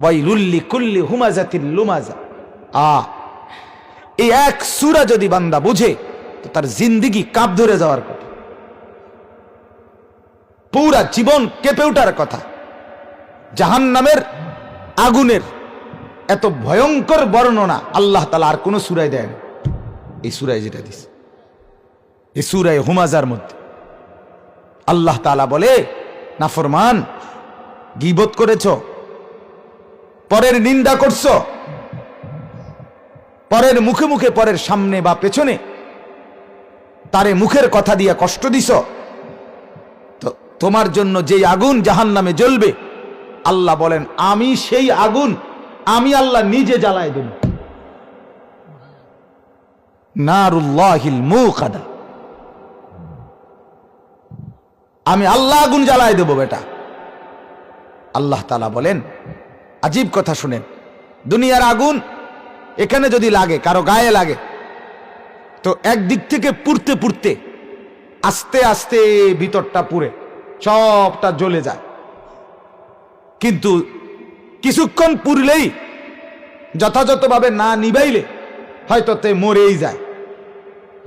ওয়াইলুল্লি কুল্লি হুমাজাতিল লুমাজা। আ, এই এক সুরা যদি বান্দা বুঝে, তো তার জিন্দিগি কাপ ধরে যাওয়ার কথা। পুরা জীবন কেঁপে ওঠার কথা। জাহান নামের আগুনের এত ভয়ঙ্কর বর্ণনা আল্লাহ তালা আর কোনো সুরায় দেয় না। এই সুরায় যেটা দিস এই সুরায় হুমাজার মধ্যে। আল্লাহ তালা বলে নাফরমান গিবত করেছ পরের নিন্দা করছ? পরের মুখে মুখে, পরের সামনে বা পেছনে তারে মুখের কথা দিয়ে কষ্ট দিছ? তোমার জন্য যেই আগুন জাহান নামে জ্বলবে, আল্লাহ বলেন, আমি সেই আগুন আমি আল্লাহ নিজে জ্বালায় দেব। নারুল্লাহিল মুকাদা। আমি আল্লাহ আগুন জ্বালায় দেব বেটা। আল্লাহ তালা বলেন আজীব কথা শুনেন। দুনিয়ার আগুন এখানে যদি লাগে, কারও গায়ে লাগে, তো একদিক থেকে পুড়তে পুড়তে, আস্তে আস্তে ভিতরটা পুড়ে, সবটা জ্বলে যায়। কিন্তু কিছুক্ষণ পুরলেই যথাযথভাবে না নিবাইলে হয়তো তে মরেই যায়।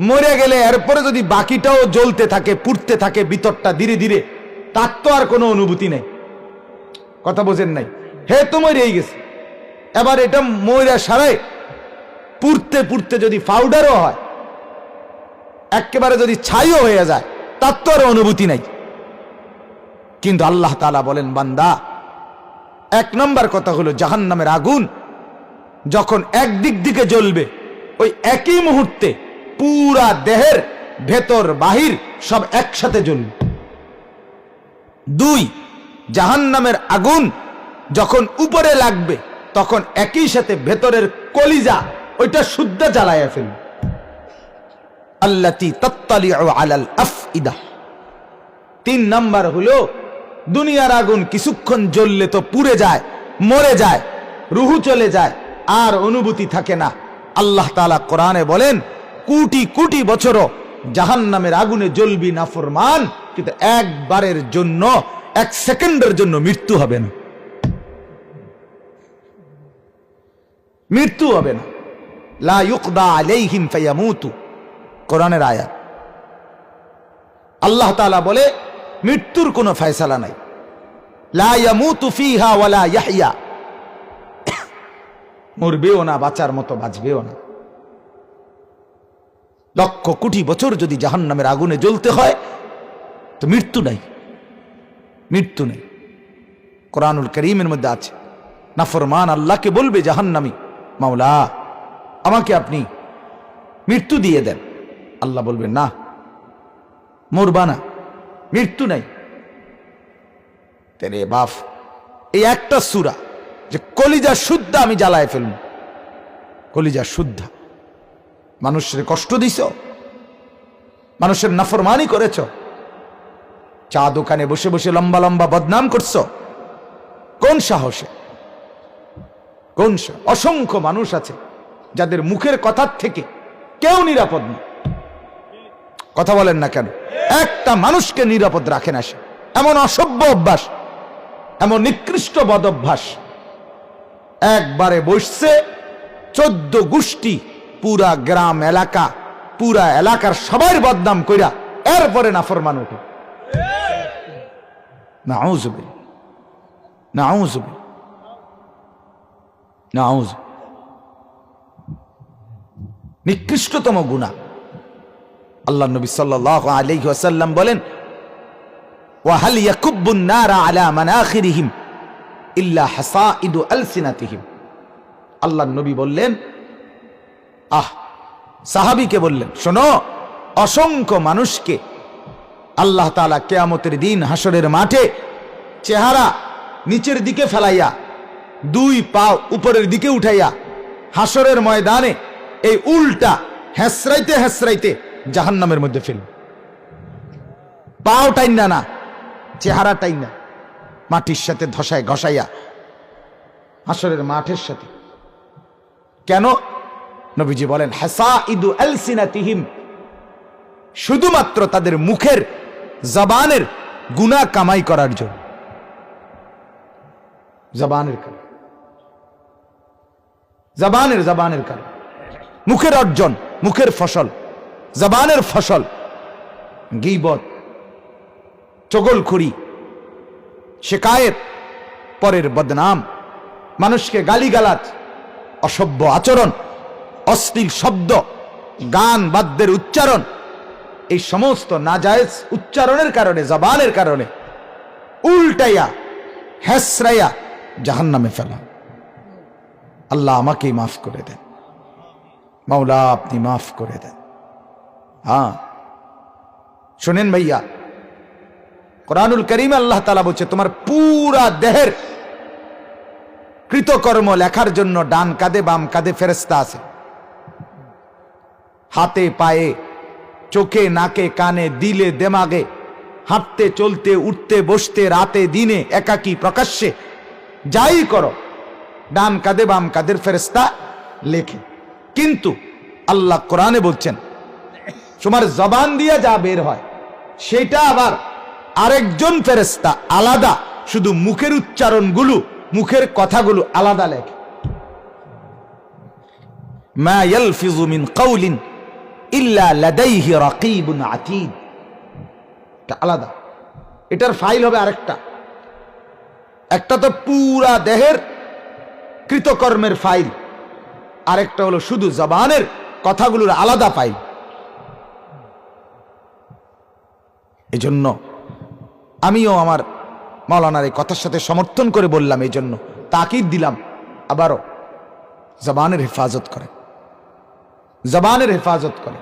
মরে গেলে এরপরে যদি বাকিটাও জ্বলতে থাকে, পুড়তে থাকে ভিতরটা ধীরে ধীরে, তার তো আর কোনো অনুভূতি নেই। কথা বোঝেন নাই? হে তো মরেই গেছে। এবার এটা মরে সারাই পুড়তে পুড়তে যদি পাউডারও হয়, একেবারে যদি ছাইও হয়ে যায়, তার তো আর অনুভূতি নাই। কিন্তু আল্লাহ তালা বলেন, বান্দা, এক নম্বর কথা হলো জাহান নামের আগুন যখন একদিক দিকে জ্বলবে, ওই একই মুহূর্তে পুরা দেহের ভেতর, বাহির সব একসাথে জ্বলবে। দুই জাহান নামের আগুন যখন উপরে লাগবে, তখন একই সাথে ভেতরের কলিজা ওইটা শুদ্ধ জ্বালাইয়া ফেলবে। আল্লাতি তত্তালি আলাল আফইদা। তিন নাম্বার হলো, দুনিয়ার আগুন কিছুক্ষণ জ্বললে তো পুড়ে যায়, মরে যায়, রুহু চলে যায়, আর অনুভূতি থাকে না। আল্লাহ তালা কোরআনে বলেন, কোটি কোটি বছরও জাহান নামের আগুনে জ্বলবি নাফরমান কিন্তু একবারের জন্য, এক সেকেন্ডের জন্য মৃত্যু হবে না। মৃত্যু হবে না। লা ইউকদা আলাইহিম ফায়ামুতু। কোরআনের আয়াত। আল্লাহ তাআলা বলে, মৃত্যুর কোনো ফয়সালা নাই। লা ইয়ামুতু ফিহা ওয়ালা ইয়াহইয়া। মরবেও না, বাঁচার মতো বাঁচবেও না। লক্ষ কোটি বছর যদি জাহান্নামের আগুনে জ্বলতে হয়, তো মৃত্যু নাই। মৃত্যু নেই। কোরআনুল করিমের মধ্যে আছে, নাফরমান আল্লাহকে বলবে জাহান্নামি। মাওলা, আমাকে আপনি মৃত্যু দিয়ে দেন। আল্লাহ বলবেন, না, মরবা না, মৃত্যু নাই। তেরে বাফ এই একটা সুরা যে কলিজা শুদ্ধ আমি জ্বালায় ফেলব। কলিজা শুদ্ধ। মানুষের কষ্ট দিছ? মানুষের নাফরমানি করেছ? চা দোকানে বসে বসে লম্বা লম্বা বদনাম করছ? কোন সাহসে? কোন অসংখ্য মানুষ আছে যাদের মুখের কথার থেকে কেউ নিরাপদ না কথা বলেন না কেন? একটা মানুষকে নিরাপদ রাখে না সে। এমন অসভ্য অভ্যাস, এমন নিকৃষ্ট বদ অভ্যাস। একবারে বসছে, চোদ্দ গোষ্ঠী, পুরা গ্রাম, এলাকা, পুরা এলাকার সবার বদনাম কইরা এরপরে নাফরমান উঠে। না আউজবিল না আউজবিল না আউজ নিকৃষ্টতম গুণা আল্লাহ নবী বলেন নারা আলা হাসাইদু আলসিনাতিহিম। আল্লাহ বললেন, আহ বললেন, শোনো, অসংখ্য মানুষকে আল্লাহ কেয়ামতের দিন হাসরের মাঠে চেহারা নিচের দিকে ফেলাইয়া দুই পা উপরের দিকে উঠাইয়া হাসরের ময়দানে এই উল্টা হেসরাইতে হেসরাইতে জাহান্নামের মধ্যে ফেল পাও টাইন না, চেহারা টাইন। না মাটির সাথে ধসায় ঘষাইয়া হাসরের মাঠের সাথে। কেন? নবীজি বলেন হাসা ইদু আলসিনাতিহিম। শুধুমাত্র তাদের মুখের জবানের গুণা কামাই করার জন্য। জবানের কামাই। জবানের জবানের কারণ। মুখের অর্জন, মুখের ফসল, জবানের ফসল। গিবত, চগলখুরি, শেকায়েত, পরের বদনাম, মানুষকে গালিগালাজ, অসভ্য আচরণ, অশ্লীল শব্দ, গান বাদ্যের উচ্চারণ, এই সমস্ত নাজায়েজ উচ্চারণের কারণে, জবানের কারণে উল্টাইয়া হ্যাসরাইয়া জাহান্নামে ফেলা। আল্লাহ আমাকেই মাফ করে দেন। মাওলা, আপনি মাফ করে দেন। হ্যাঁ। শোনেন ভাইয়া, কোরআনুল করিম আল্লাহ তালা বলছে, তোমার পুরা দেহের কৃতকর্ম লেখার জন্য ডান কাঁধে বাম কাঁধে ফেরেস্তা আছে। হাতে, পায়ে, চোখে, নাকে, কানে, দিলে, দেমাগে, হাঁটতে, চলতে, উঠতে, বসতে, রাতে, দিনে, একাকী, প্রকাশ্যে, যাই করো ডান কাঁধে বাম কাঁধের ফেরেস্তা লেখে। কিন্তু আল্লাহ কোরআনে বলছেন, তোমার জবান দিয়ে যা বের হয়, সেটা আবার আরেকজন ফেরেস্তা আলাদা, শুধু মুখের উচ্চারণগুলো, মুখের কথাগুলো আলাদা লেখে। আলাদা। এটার ফাইল হবে আরেকটা। একটা তো পুরা দেহের কৃতকর্মের ফাইল। আরেকটা হলো শুধু জবানের কথাগুলোর আলাদা ফাইল। এজন্য আমিও আমার মাওলানার এই কথার সাথে সমর্থন করে বললাম এই জন্য তাকিদ দিলাম, আবারও জবানের হেফাজত করে। জবানের হেফাজত করে।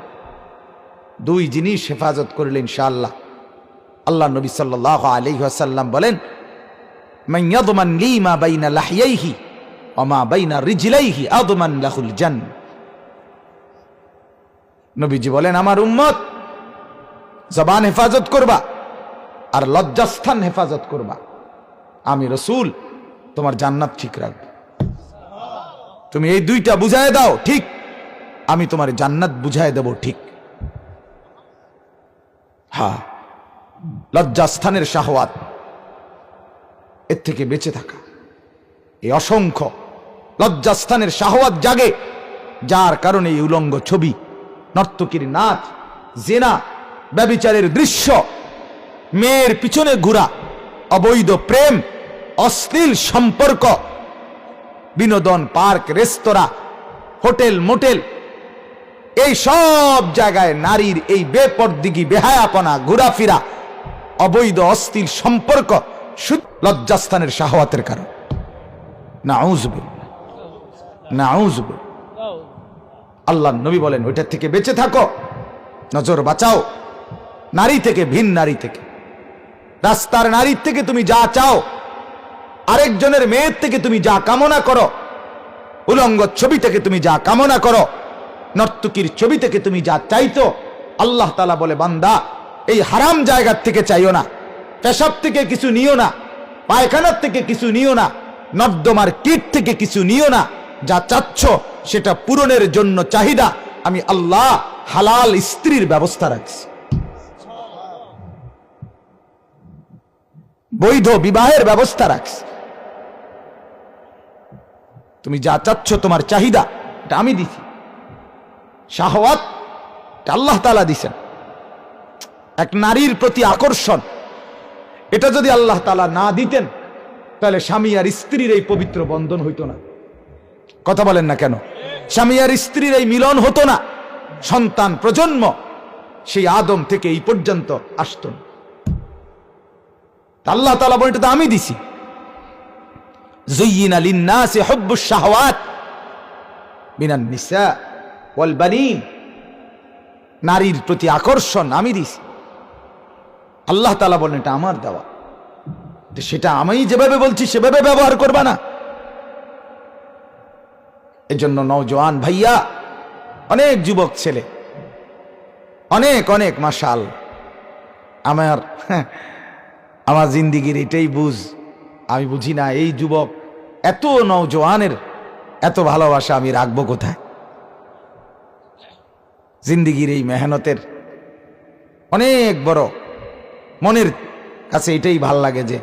দুই জিনিস হেফাজত করলে ইনশাআল্লাহ। আল্লাহ নবী সাল্লাহ আলাইহি ওয়াসাল্লাম বলেন, মান ইয়াদমান লি মা বাইনা লাহিয়াইহি ওয়া মা বাইনা রিজলাইহি জান। নবীজি বলেন, আমার উম্মত, জবান হেফাজত করবা আর লজ্জাস্থান হেফাজত করবা। আমি রসুল, তোমার জান্নাত ঠিক রাখব। তুমি এই দুইটা বুঝায় দাও, ঠিক। আমি তোমার জান্নাত বুঝায় দেব, ঠিক। হা, লজ্জাস্থানের শাহওয়াত। এর থেকে বেঁচে থাকা। এই অসংখ্য লজ্জাস্থানের শাহওয়াত জাগে, যার কারণে এই উলঙ্গ ছবি, নর্তকীর নাচ, জেনা, ব্যবিচারের দৃশ্য, মেয়ের পিছনে ঘোরা, অবৈধ প্রেম, অশ্লীল সম্পর্ক, বিনোদন পার্ক, রেস্তোরাঁ, হোটেল মোটেল, এই সব জায়গায় নারীর এই বেপরদিগি বেহায়াপনা, ঘোরাফেরা, অবৈধ অস্থির সম্পর্ক লজ্জাস্থানের শাহওয়াতের কারণ। না আল্লাহ নবী বলেন, ওইটার থেকে বেঁচে থাকো, নজর বাঁচাও। নারী থেকে, ভিন নারী থেকে। রাস্তার নারীর থেকে তুমি যা চাও, আরেকজনের মেয়ের থেকে তুমি যা কামনা করো, উলঙ্গ ছবি থেকে তুমি যা কামনা করো, নর্তকীর ছবি থেকে তুমি যা চাইতো, আল্লাহ তালা বলে, বান্দা, এই হারাম জায়গার থেকে চাইও না, পেশাব থেকে কিছু নিও না, পায়খানার থেকে কিছু নিও না, নর্দমার কীট থেকে কিছু নিও না যা চাচ্ছ সেটা পূরণের জন্য চাহিদা। আমি আল্লাহ হালাল স্ত্রীর ব্যবস্থা রাখছি। বৈধ বিবাহের ব্যবস্থা রাখছি। তুমি যা চাচ্ছ তোমার চাহিদা, এটা আমি দিছি। শাহওয়াত আল্লাহ তালা দিছেন। এক নারীর প্রতি আকর্ষণ, এটা যদি আল্লাহ তালা না দিতেন, তাহলে স্বামী আর স্ত্রীর এই পবিত্র বন্ধন হইতো না। কথা বলেন না কেন? স্বামী আর স্ত্রীর এই মিলন হতো না। সন্তান প্রজন্ম, সেই আদম থেকে এই পর্যন্ত আসত আল্লাহ তালা বলেন তো আমি দিছি। হব্বু নারীর প্রতি আকর্ষণ আমি দিছি। আল্লাহ তালা বলেন, এটা আমার দেওয়া। সেটা আমি যেভাবে বলছি, সেভাবে ব্যবহার করবা না। এজন্য নওজোয়ান ভাইয়া, অনেক যুবক ছেলে, অনেক অনেক মাসাল আমার আমার জিন্দিগির এটাই বুঝ। আমি বুঝি না, এই যুবক এত নওজোয়ানের এত ভালোবাসা আমি রাখব কোথায়? জিন্দিগির এই মেহনতের অনেক বড় মনের কাছে এটাই ভালো লাগে যে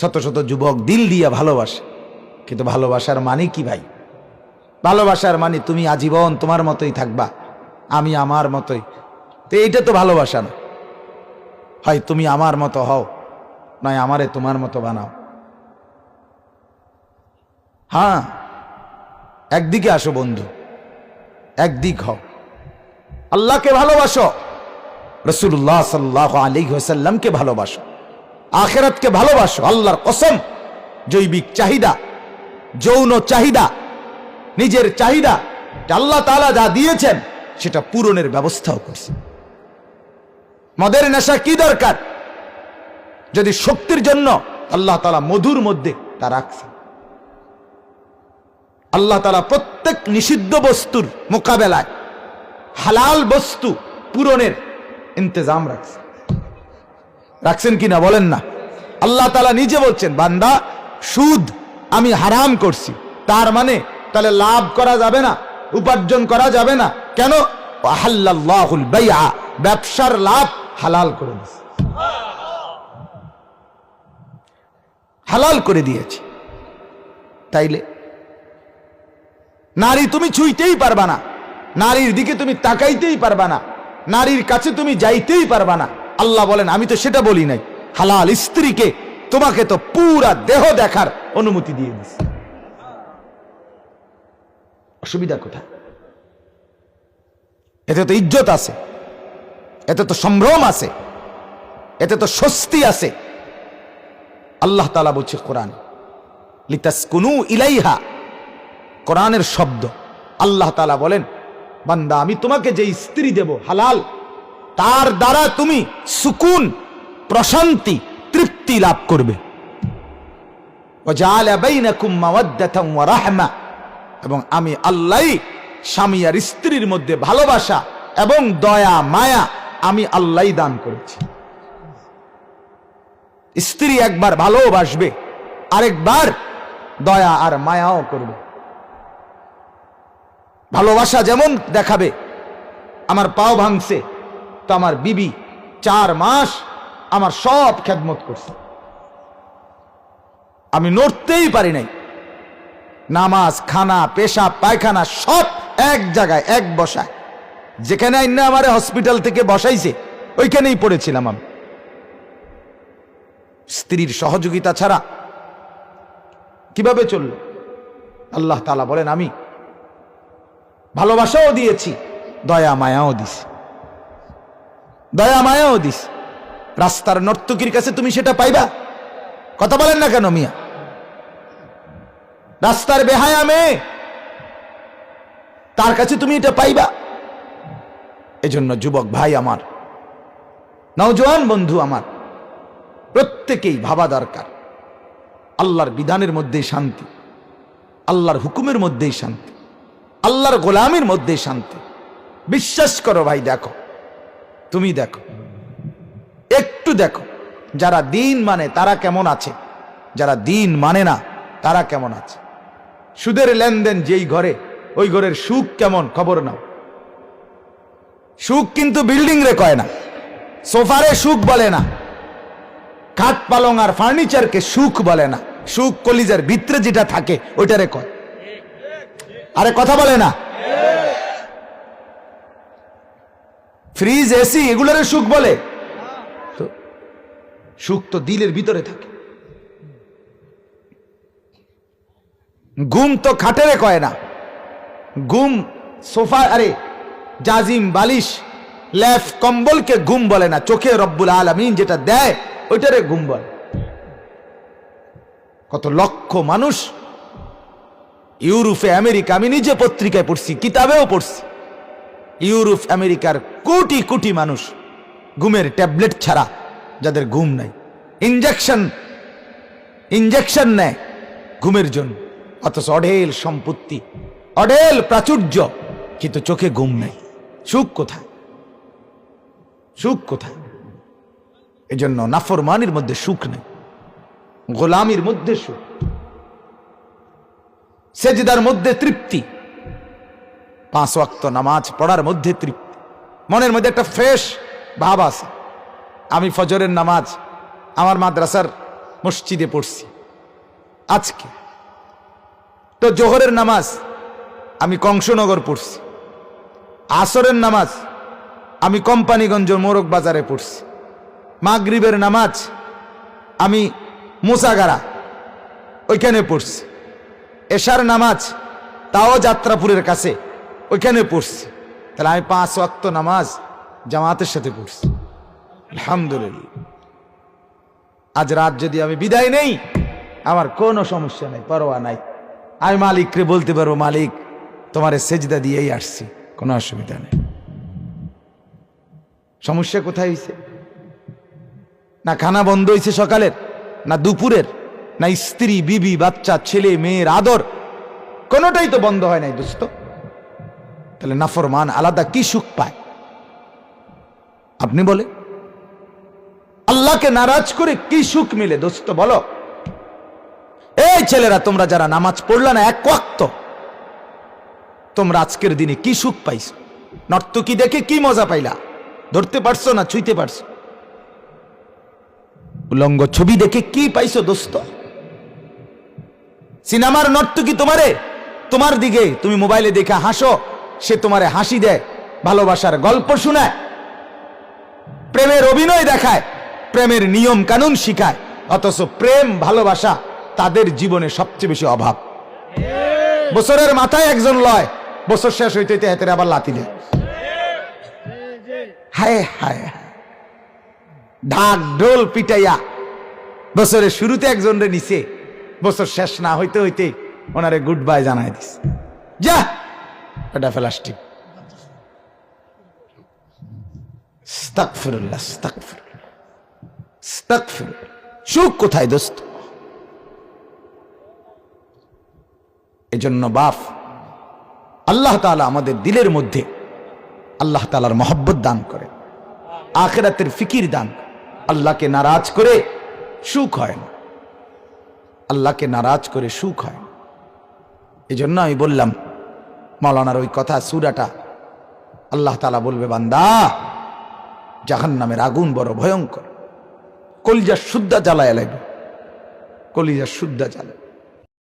শত শত যুবক দিল দিয়া ভালোবাসে, কিন্তু ভালোবাসার মানে কি ভাই? ভালোবাসার মানে তুমি আজীবন তোমার মতোই থাকবা, আমি আমার মতোই। তো এইটা তো ভালোবাসা না। হয় তুমি আমার মতো হও, নয় আমারে তোমার মতো বানাও। হ্যাঁ একদিকে আসো বন্ধু, একদিক হও। আল্লাহকে ভালোবাসো রসুল্লাহ সাল্লাহ আলী হোসাল্লামকে ভালোবাসো। আখেরাতকে ভালোবাসো, আল্লাহর কসম, জৈবিক চাহিদা, যৌন চাহিদা নিজের চাহিদা আল্লাহ তাআলা যা দিয়েছেন, সেটা পূরণের ব্যবস্থাও করছে। মদের নেশা কি দরকার? যদি শক্তির জন্য আল্লাহ তালা মধুর মধ্যে তা রাখছে আল্লাহ তালা প্রত্যেক নিষিদ্ধ বস্তুর মোকাবেলায় হালাল বস্তু পূরণের ইন্তজাম রাখছে। রাখছেন কিনা বলেন না? আল্লাহ তালা নিজে বলছেন, বান্দা, সুদ আমি হারাম করছি। তার মানে তাহলে লাভ করা যাবে না, উপার্জন করা যাবে না। কেন? ব্যবসার লাভ হালাল করে দিয়েছে। হালাল করে দিয়েছে। তাইলে? নারী তুমি ছুঁইতেই পারবা না। নারীর দিকে তুমি তাকাইতেই পারবা না। নারীর কাছে তুমি যাইতেই পারবা না। আল্লাহ বলেন, আমি তো সেটা বলি নাই। হালাল স্ত্রীকে তোমাকে তো পুরা দেহ দেখার অনুমতি দিয়ে দিছে অসুবিধা কোথায়? এতে তো ইজ্জত আছে, এতে তো সম্ভ্রম আছে, এতে তো স্বস্তি আছে। আল্লাহ তালা বলছে কোরআন, লিতাসকুনু ইলাইহা, কোরআনের শব্দ। আল্লাহ তালা বলেন, বান্দা, আমি তোমাকে যে স্ত্রী দেব, হালাল, তার দ্বারা তুমি সুকুন, প্রশান্তি, তৃপ্তি লাভ করবে। ওয়া জাআলা বাইনাকুম মাওয়াদ্দাতান ওয়া রাহমা। এবং আমি আল্লাহ স্বামী আর স্ত্রীর মধ্যে ভালোবাসা এবং দয়া, মায়া আমি আল্লাহ দান করেছি। স্ত্রী একবার ভালোবাসবে, আরেকবার দয়া আর মায়াও করবে। ভালোবাসা যেমন দেখাবে, আমার পাও ভাঙছে, তো আমার বিবি চার মাস আমার সব খেদমত করছে। আমি নড়তেই পারি নাই। নামাজ, খানা পেশা পায়খানা, সব এক জায়গায়, এক বসায়। যেখানে আইনা আমার হসপিটাল থেকে বসাইছে, ওইখানেই পড়েছিলাম আমি। স্ত্রীর সহযোগিতা ছাড়া কীভাবে চলল? আল্লাহ তালা বলেন, আমি ভালোবাসাও দিয়েছি, দয়া মায়াও দিস দয়া মায়াও দিস রাস্তার নর্তকীর কাছে তুমি সেটা পাইবা? কথা বলেন না কেন মিয়া? রাস্তার বেহায়া মেয়ে। তার কাছে তুমি এটা পাইবা। এজন্য যুবক ভাই আমার, নওজোয়ান বন্ধু আমার, প্রত্যেকেই ভাবা দরকার। আল্লাহর বিধানের মধ্যেই শান্তি, আল্লাহর হুকুমের মধ্যেই শান্তি, আল্লাহর গোলামের মধ্যেই শান্তি। বিশ্বাস করো ভাই, দেখো, তুমি দেখো, একটু দেখো, যারা দিন মানে তারা কেমন আছে, যারা দিন মানে না, তারা কেমন আছে। সুদের লেনদেন যেই ঘরে, ওই ঘরের সুখ কেমন? খবর নাও। সুখ কিন্তু বিল্ডিং রে কয় না, সোফারে সুখ বলে না, খাট পালং আর ফার্নিচারকে সুখ বলে না, সুখ কলিজার ভিতরে যেটা থাকে, ওইটারে কয়। আরে কথা বলে না। ফ্রিজ এসি এগুলোরে সুখ বলে। তো সুখ তো দিলের ভিতরে থাকে। ঘুম তো খাটেরে কয় না। ঘুম সোফা, আরে, জাজিম, বালিশ, লেফ, কম্বলকে ঘুম বলে না। চোখে রব্বুল আলমিন যেটা দেয়, ওইটারে ঘুম বলে। কত লক্ষ মানুষ ইউরোপে, আমেরিকা, আমি নিজে পত্রিকায় পড়ছি, কিতাবেও পড়ছি। ইউরোপ, আমেরিকার কোটি কোটি মানুষ ঘুমের ট্যাবলেট ছাড়া যাদের ঘুম নাই। ইঞ্জেকশন ইঞ্জেকশন নেয় ঘুমের জন্য। অথচ অঢেল সম্পত্তি, অঢেল প্রাচুর্য, কিন্তু চোখে ঘুম নেই। সুখ কোথায়? সুখ কোথায়? এই এজন্য নাফরমানির মধ্যে সুখ নেই, গোলামির মধ্যে সুখ, সেজদার মধ্যে তৃপ্তি, পাঁচ ওয়াক্ত নামাজ পড়ার মধ্যে তৃপ্তি। মনের মধ্যে একটা ফ্রেশ ভাব আছে। আমি ফজরের নামাজ আমার মাদ্রাসার মসজিদে পড়ছি। আজকে তো জোহরের নামাজ আমি কংসনগর পড়ছি। আসরের নামাজ আমি কোম্পানিগঞ্জ মোরগ বাজারে পড়ছি। মাগরিবের নামাজ আমি মুসাগারা ওইখানে পড়ছি। এশার নামাজ তাও যাত্রাপুরের কাছে ওইখানে পড়ছি। তাহলে আমি পাঁচ ওয়াক্ত নামাজ জামাতের সাথে পড়ছি। আলহামদুলিল্লাহ। আজ রাত যদি আমি বিদায় নেই, আমার কোনো সমস্যা নাই, পরোয়া নাই। আমি মালিককে বলতে পারব, মালিক, তোমার সেজদা দিয়েই আসছি, কোনো অসুবিধা নেই। সমস্যা কোথায় হয়েছে না খানা বন্ধ হয়েছে সকালের, না দুপুরের, না স্ত্রী, বিবি, বাচ্চা, ছেলে, মেয়ের আদর, কোনোটাই তো বন্ধ হয় নাই দোস্ত। তাহলে নাফরমান আলাদা কি সুখ পায়? আপনি বলে আল্লাহকে নারাজ করে কি সুখ মিলে দোস্ত বলো? ছেলেরা, তোমরা যারা নামাজ পড়লা না, এক ওয়াক্ত তোমরা আজকের দিনে কি সুখ পাইছো? নর্তকি দেখে কি মজা পাইলা? ধরতে পারছ না, ছুঁইতে পারছ? উলঙ্গ ছবি দেখে কি পাইছো, দোস্ত? সিনেমার নর্তকি তোমারে? তোমার দিকে তুমি মোবাইলে দেখে হাসো, সে তোমারে হাসি দেয়, ভালোবাসার গল্প শোনায়, প্রেমের অভিনয় দেখায়, প্রেমের নিয়ম কানুন শিখায়, অথচ প্রেম, ভালোবাসা তাদের জীবনে সবচেয়ে বেশি অভাব। বছরের মাথায় একজন লয়, বছর শেষ হইতে হইতে হাতের আবার লাতি দেয়। হায় হায়। ঢাক, ঢোল পিটাইয়া বছরের শুরুতে একজন রে নিছে, বছর শেষ না হইতে হইতে ওনারে গুড বাই জানাই দিস যা, এটা প্লাস্টিক। সুখ কোথায় দোস্ত? এজন্য বাপ আল্লাহ তাআলা আমাদের দিলের মধ্যে আল্লাহ তালার মহব্বত দান করে আখেরাতের ফিকির দান আল্লাহকে নারাজ করে সুখ হয় না। আল্লাহকে নারাজ করে সুখ হয় না। এই জন্য আমি বললাম মৌলানার ওই কথা, সুরাটা আল্লাহ তালা বলবে, বান্দা জাহান নামের আগুন বড় ভয়ঙ্কর। কলিজা শুদ্ধা জ্বালায় লাগবে। কলিজা শুদ্ধা জ্বালায়।